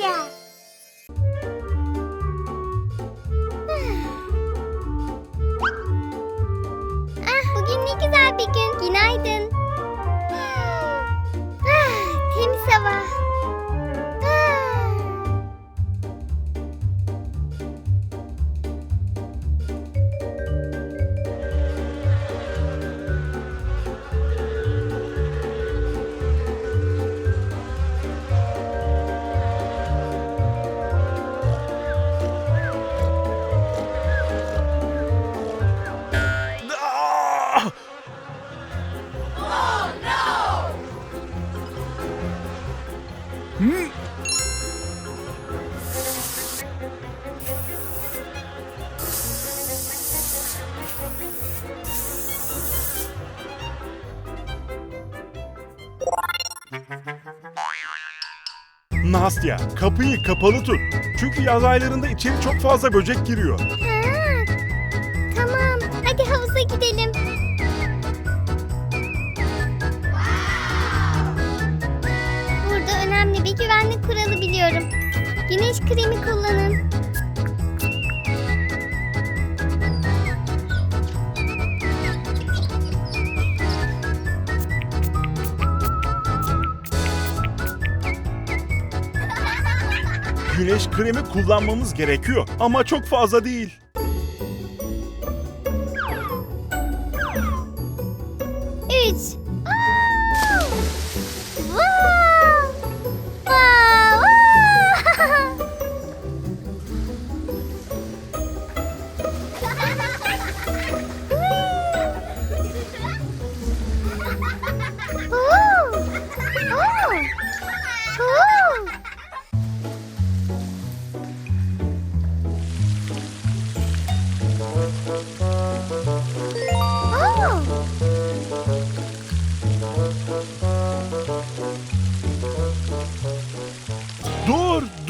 Nastya. Ah, bugün ne güzel bir gün. Günaydın. Nastya, kapıyı kapalı tut. Çünkü yaz aylarında içeri çok fazla böcek giriyor. Güneş kremi kullanmamız gerekiyor ama çok fazla değil. Üç.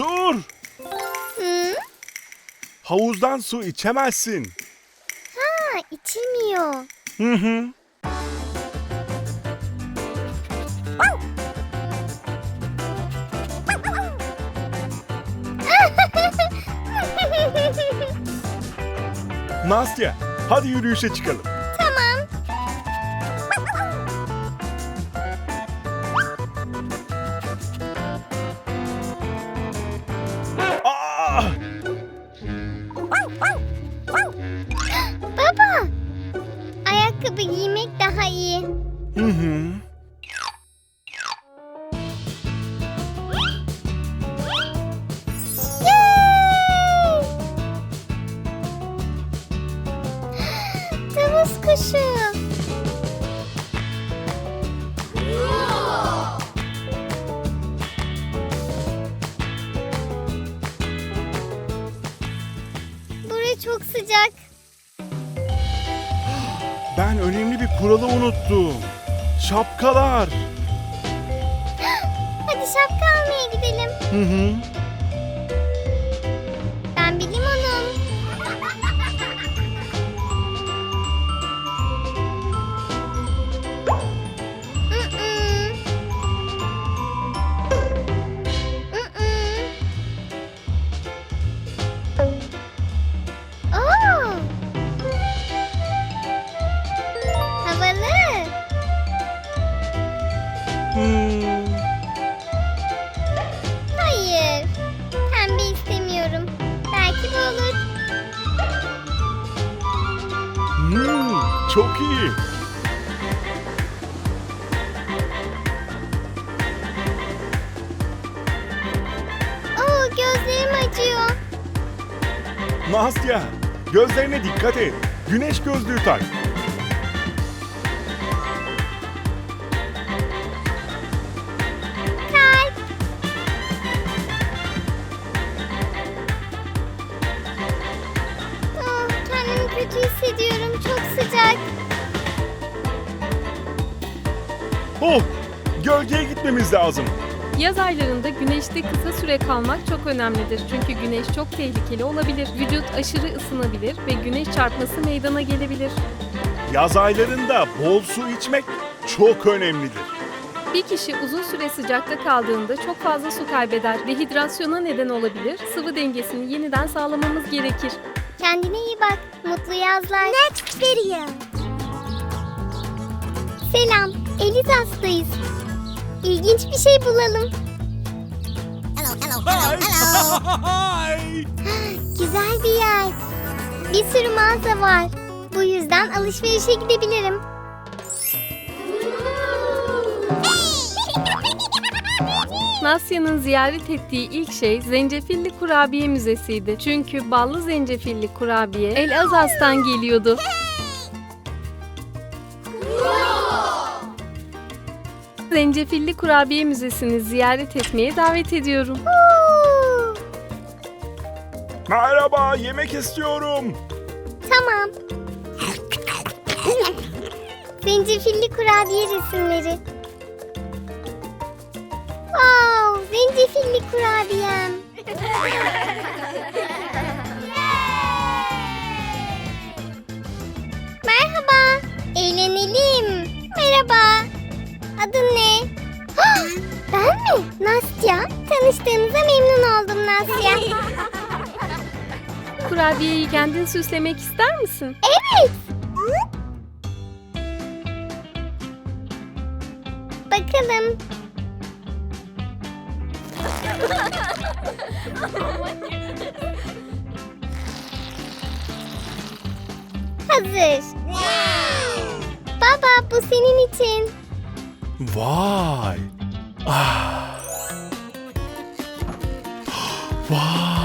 Dur. Hı? Havuzdan su içemezsin. Ha, içilmiyor. Hı hı. Nastya, hadi yürüyüşe çıkalım. Kuşu. Burası çok sıcak. Ben önemli bir kuralı unuttum. Şapkalar. Hadi şapka almaya gidelim. Hı hı. Dikkat et. Güneş gözlüğü tak. Kalp. Oh, kendimi kötü hissediyorum. Çok sıcak. Oh, gölgeye gitmemiz lazım. Yaz aylarında güneşte kısa süre kalmak çok önemlidir. Çünkü güneş çok tehlikeli olabilir. Vücut aşırı ısınabilir ve güneş çarpması meydana gelebilir. Yaz aylarında bol su içmek çok önemlidir. Bir kişi uzun süre sıcakta kaldığında çok fazla su kaybeder. Dehidrasyona neden olabilir. Sıvı dengesini yeniden sağlamamız gerekir. Kendine iyi bak. Mutlu yazlar. Next video. Selam. Elizas'tayız. İlginç bir şey bulalım. Hi. Güzel bir yer. Bir sürü mağaza var. Bu yüzden alışverişe gidebilirim. Nasya'nın ziyaret ettiği ilk şey Zencefilli Kurabiye Müzesi'ydi. Çünkü ballı zencefilli kurabiye Elazas'tan geliyordu. Zencefilli Kurabiye Müzesi'ni ziyaret etmeye davet ediyorum. Merhaba, yemek istiyorum. tamam. Zencefilli kurabiye resimleri. Wow, zencefilli kurabiyem. Merhaba, eğlenelim. Merhaba, Nastya. Tanıştığımıza memnun oldum Nastya. Kurabiyeyi kendin süslemek ister misin? Evet. Bakalım. Hazır. Baba bu senin için. Vay. Ah. Vay.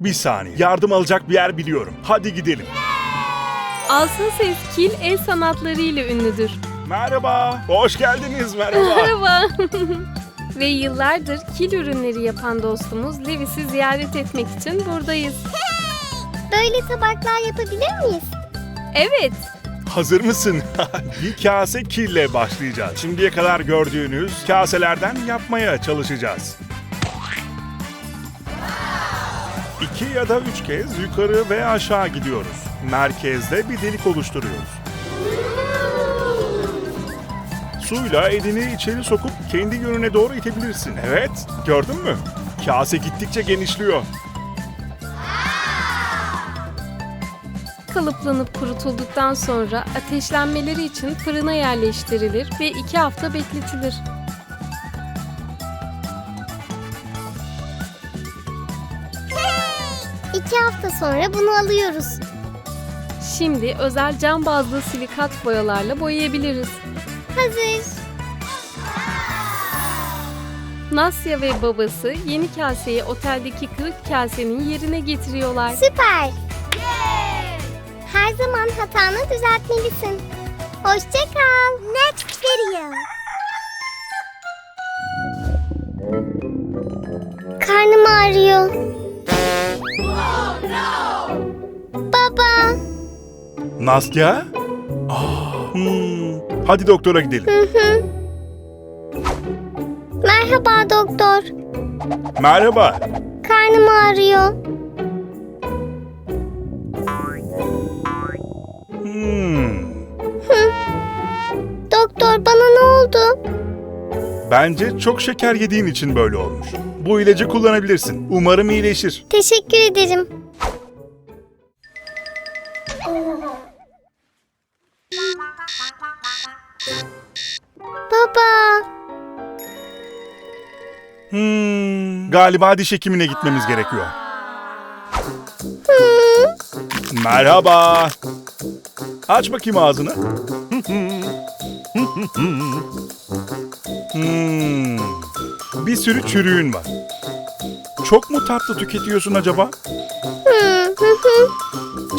Bir saniye. Yardım alacak bir yer biliyorum. Hadi gidelim. Alsın Ses Kil el sanatları ile ünlüdür. Merhaba. Hoş geldiniz. Merhaba. Merhaba. Ve yıllardır kil ürünleri yapan dostumuz Levis'i ziyaret etmek için buradayız. Böyle tabaklar yapabilir miyiz? Evet, Hazır mısın? bir kase kille başlayacağız. Şimdiye kadar gördüğünüz kaselerden yapmaya çalışacağız. İki ya da üç kez yukarı ve aşağı gidiyoruz. Merkezde bir delik oluşturuyoruz. Suyla elini içeri sokup kendi yönüne doğru itebilirsin. Evet, gördün mü? Kase gittikçe genişliyor. kalıplanıp kurutulduktan sonra ateşlenmeleri için fırına yerleştirilir ve iki hafta bekletilir. İki hafta sonra bunu alıyoruz. Şimdi özel cam bazlı silikat boyalarla boyayabiliriz. Hazır. Nasya ve babası yeni kaseyi oteldeki kırık kasenin yerine getiriyorlar. Süper. Her zaman hatanı düzeltmelisin. Hoşça kal. Next video. Karnım ağrıyor. Baba. Nastya? Aa, hmm. Hadi doktora gidelim. Hı hı. Merhaba doktor. Merhaba. Karnım ağrıyor. Hmm. Doktor bana ne oldu? Bence çok şeker yediğin için böyle olmuş. Bu ilacı kullanabilirsin. Umarım iyileşir. Teşekkür ederim. Baba. Hmm. Galiba diş hekimine gitmemiz gerekiyor. Hı. Merhaba. Aç bakayım ağzını. Hmm, bir sürü çürüğün var. Çok mu tatlı tüketiyorsun acaba?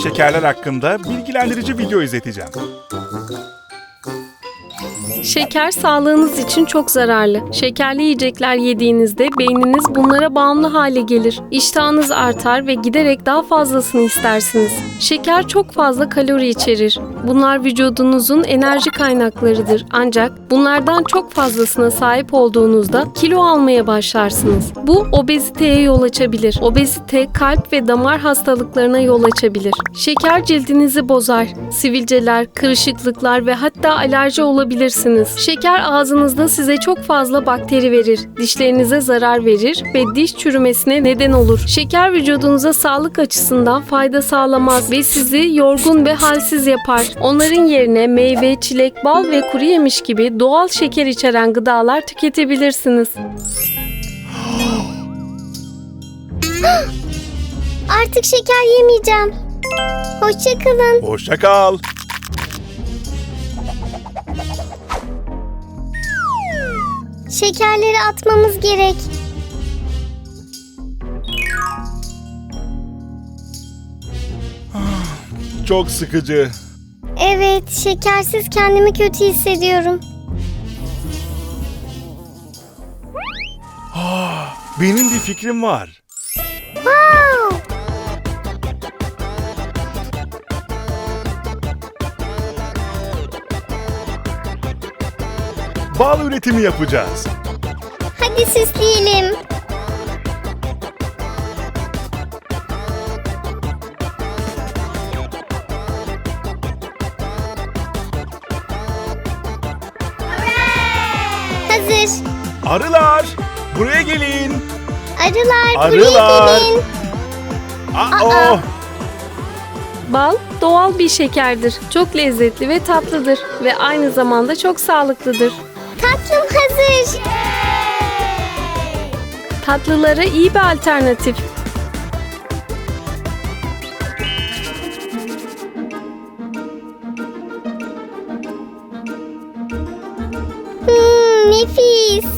Şekerler hakkında bilgilendirici video izleteceğim. Şeker sağlığınız için çok zararlı. Şekerli yiyecekler yediğinizde beyniniz bunlara bağımlı hale gelir. İştahınız artar ve giderek daha fazlasını istersiniz. Şeker çok fazla kalori içerir. Bunlar vücudunuzun enerji kaynaklarıdır. Ancak bunlardan çok fazlasına sahip olduğunuzda kilo almaya başlarsınız. Bu obeziteye yol açabilir. Obezite kalp ve damar hastalıklarına yol açabilir. Şeker cildinizi bozar. Sivilceler, kırışıklıklar ve hatta alerji olabilirsiniz. Şeker ağzınızda size çok fazla bakteri verir. Dişlerinize zarar verir ve diş çürümesine neden olur. Şeker vücudunuza sağlık açısından fayda sağlamaz ve sizi yorgun ve halsiz yapar. Onların yerine meyve, çilek, bal ve kuru yemiş gibi doğal şeker içeren gıdalar tüketebilirsiniz. Artık şeker yemeyeceğim. Hoşçakalın. Hoşça kal. Şekerleri atmamız gerek. Çok sıkıcı. Evet, şekersiz kendimi kötü hissediyorum. Benim bir fikrim var. Wow! Bal üretimi yapacağız. Hadi süsleyelim. Arılar, buraya gelin. Arılar, Arılar. buraya gelin. Aa, Bal doğal bir şekerdir. Çok lezzetli ve tatlıdır ve aynı zamanda çok sağlıklıdır. Tatlım hazır. Tatlılara iyi bir alternatif. Hmm, nefis.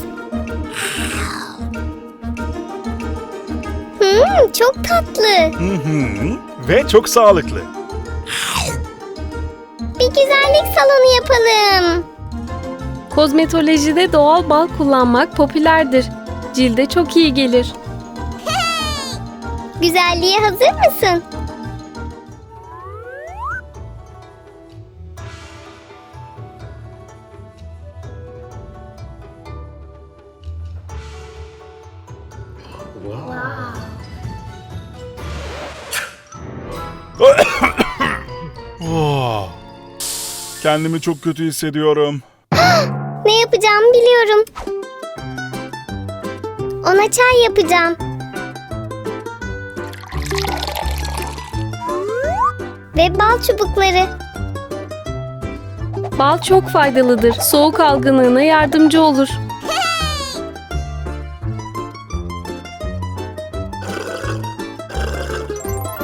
Çok tatlı. Hı hı. Ve çok sağlıklı. Bir güzellik salonu yapalım. Kozmetolojide doğal bal kullanmak popülerdir. Cilde çok iyi gelir. Güzelliğe hazır mısın? Oh. Kendimi çok kötü hissediyorum. Ne yapacağımı biliyorum. Ona çay yapacağım. Ve bal çubukları. Bal çok faydalıdır. Soğuk algınlığına yardımcı olur.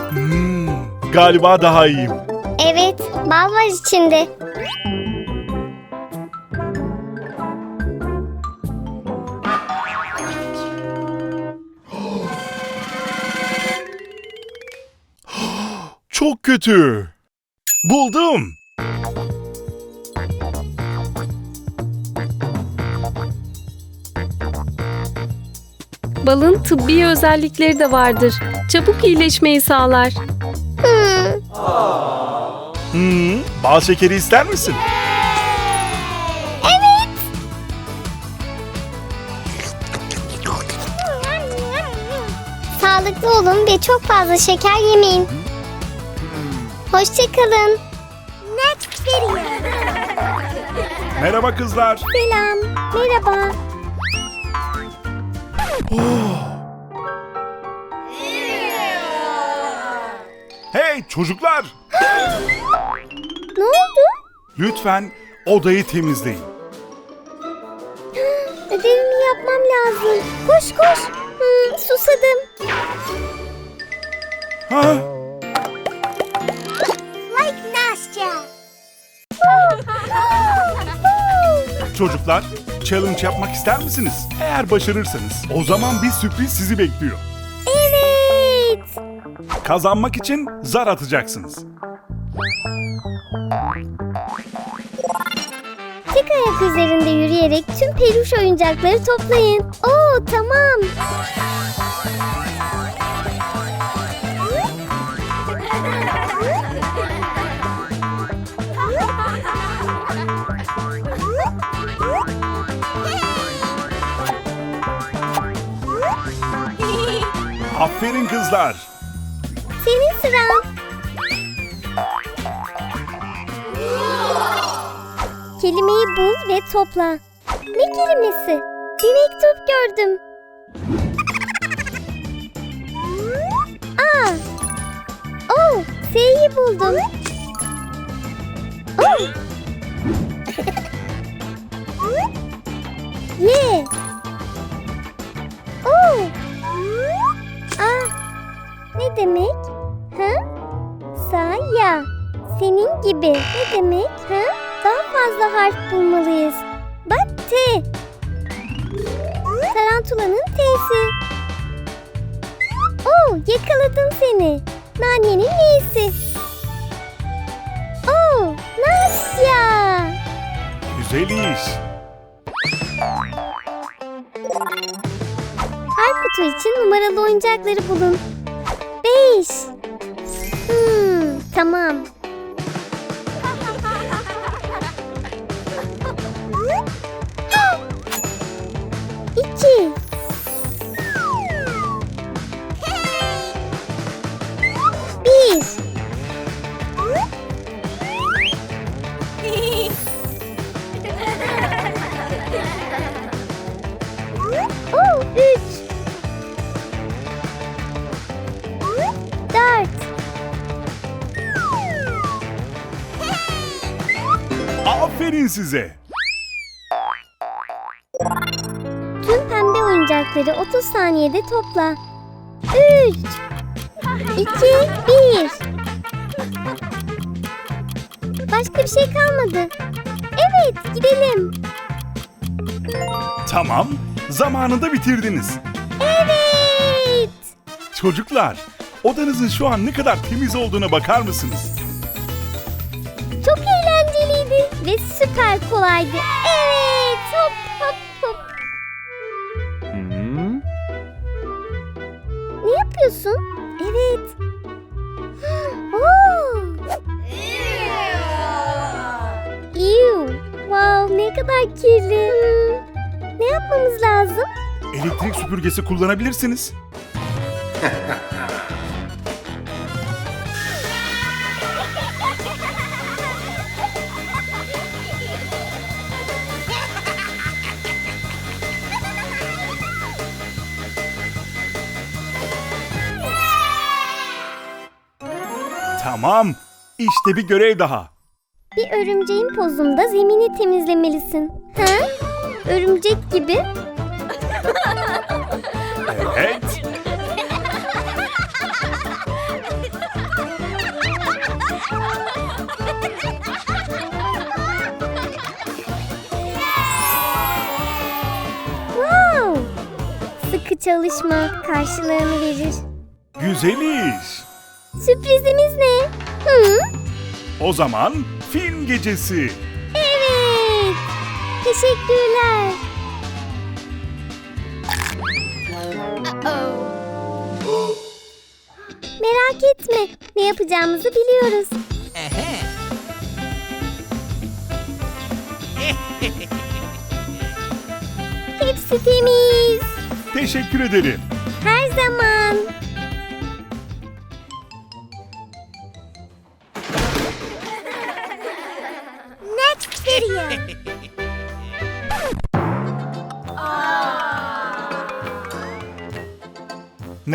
Hmm, galiba daha iyiyim. Evet, bal var içinde. Çok kötü. Buldum. Balın tıbbi özellikleri de vardır. Çabuk iyileşmeyi sağlar. Hmm, Hmm, bal şekeri ister misin? evet. Sağlıklı olun ve çok fazla şeker yemeyin. Hoşçakalın. Next video. Merhaba kızlar. Selam. Merhaba. Hey çocuklar. Ne oldu? Lütfen odayı temizleyin. Ödevimi yapmam lazım. Koş koş. Hmm, susadım. Ha? Çocuklar, challenge yapmak ister misiniz? Eğer başarırsanız o zaman bir sürpriz sizi bekliyor. Evet. Kazanmak için zar atacaksınız. Tek ayak üzerinde yürüyerek tüm peluş oyuncakları toplayın. Oo tamam. Aferin kızlar. Senin sıran. Kelimeyi bul ve topla. Ne kelimesi? Bir mektup gördüm. A. Oh, S'yi buldum. Oh. Y. Ne demek? Ha? Saya. Senin gibi. Ne demek? Ha? Daha fazla harf bulmalıyız. Bak T. Tarantulanın T'si. Oh, yakaladım seni. Nanenin N'si. Oh, Nastya. Güzel iş. Her kutu için numaralı oyuncakları bulun. Hmm, tamam. Size. Tüm pembe oyuncakları 30 saniyede topla. 3 2 1 Başka bir şey kalmadı. Evet, gidelim. Tamam, zamanında bitirdiniz. Evet. Çocuklar, odanızın şu an ne kadar temiz olduğuna bakar mısınız? Ve süper kolaydı. Evet, hop hop hop. Ne yapıyorsun? Evet. Oo. Ew. Wow, ne kadar kirli. Hmm, Ne yapmamız lazım? Elektrik süpürgesi kullanabilirsiniz. Tamam, işte bir görev daha. Bir örümceğin pozunda zemini temizlemelisin. Ha? Örümcek gibi. Evet. Wow. Sıkı çalışma karşılığını verir. Güzel iş. Sürprizimiz ne? Hı? O zaman film gecesi. Evet. Teşekkürler. Merak etme. Ne yapacağımızı biliyoruz. Hepsi temiz. Teşekkür ederim. Her zaman.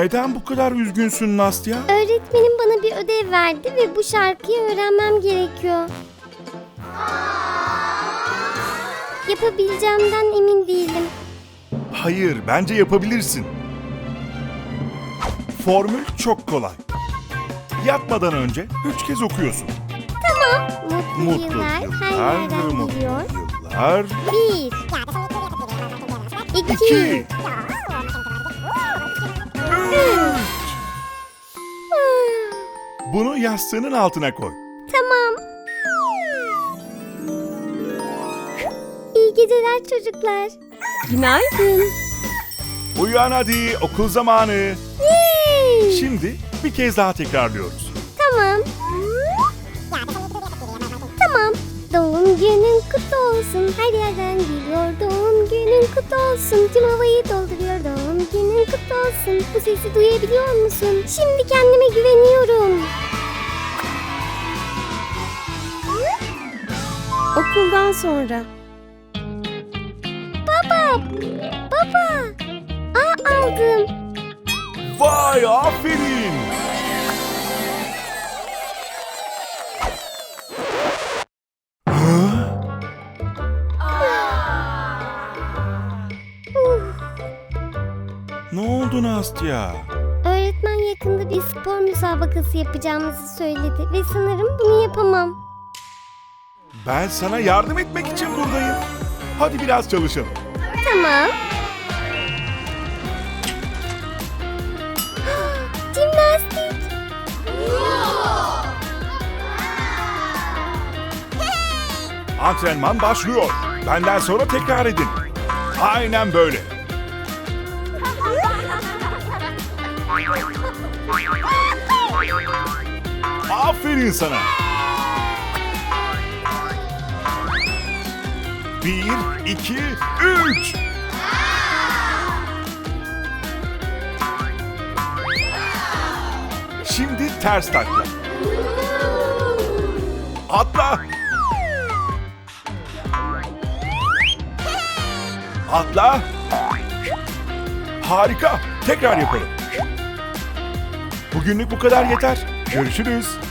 Neden bu kadar üzgünsün Nastya? Öğretmenim bana bir ödev verdi ve bu şarkıyı öğrenmem gerekiyor. Yapabileceğimden emin değilim. Hayır, bence yapabilirsin. Formül çok kolay. Yatmadan önce üç kez okuyorsun. Mutlu, Mutlu yıllar, her yerden mutlu geliyor. yıllar. Bir. İki. İki. Bunu yastığının altına koy. Tamam. İyi geceler çocuklar. Günaydın. Uyan hadi okul zamanı. Şimdi bir kez daha tekrarlıyoruz. Tamam. Tamam. Doğum günün kutlu olsun. Her yerden geliyor. Doğum günün kutlu olsun. Tüm havayı dolduruyor. Günün kutlu olsun. Bu sesi duyabiliyor musun? Şimdi kendime güveniyorum. Okuldan sonra. Baba. Baba. Aa aldım. Vay aferin. Nastya? Öğretmen yakında bir spor müsabakası yapacağımızı söyledi ve sanırım bunu yapamam. Ben sana yardım etmek için buradayım. Hadi biraz çalışalım. Tamam. Jimnastik. Antrenman başlıyor. Benden sonra tekrar edin. Aynen böyle. Aferin sana. Bir, iki, üç. Şimdi ters takla. Atla. Atla. Harika. Tekrar yapalım. Bugünlük bu kadar yeter. Görüşürüz.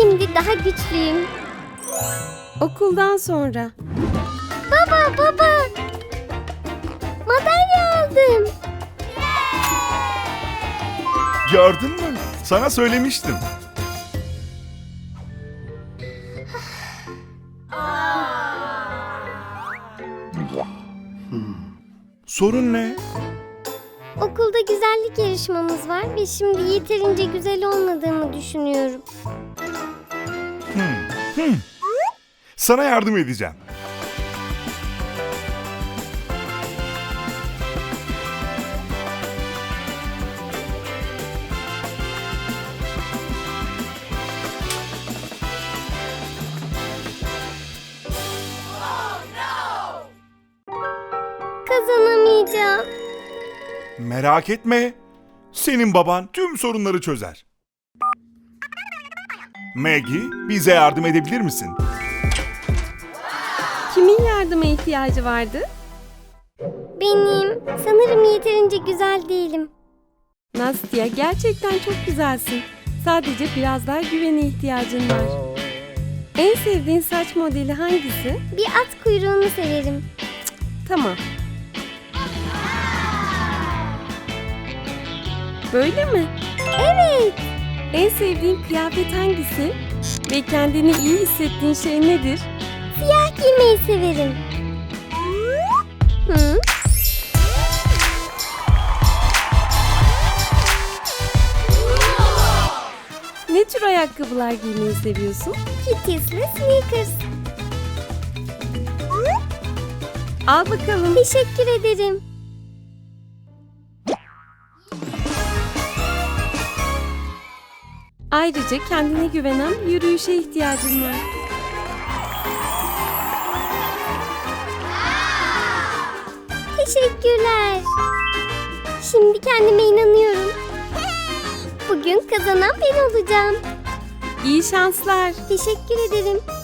Şimdi daha güçlüyüm. Okuldan sonra. Baba baba. Madalya aldım. Gördün mü? Sana söylemiştim. Sorun ne? Okulda güzellik yarışmamız var ve şimdi yeterince güzel olmadığımı düşünüyorum. Sana yardım edeceğim. Kazanamayacağım. Merak etme. Senin baban tüm sorunları çözer. Maggie, bize yardım edebilir misin? Kimin yardıma ihtiyacı vardı? Benim sanırım yeterince güzel değilim. Nastya gerçekten çok güzelsin. Sadece biraz daha güvene ihtiyacın var. En sevdiğin saç modeli hangisi? Bir at kuyruğunu severim. Tamam. Böyle mi? Evet. En sevdiğin kıyafet hangisi? Ve kendini iyi hissettiğin şey nedir? Siyah giymeyi severim. Hı? Ne tür ayakkabılar giymeyi seviyorsun? Kittis'le sneakers. Al bakalım. Teşekkür ederim. Ayrıca kendine güvenen yürüyüşe ihtiyacın var. Teşekkürler. Şimdi kendime inanıyorum. Bugün kazanan ben olacağım. İyi şanslar. Teşekkür ederim.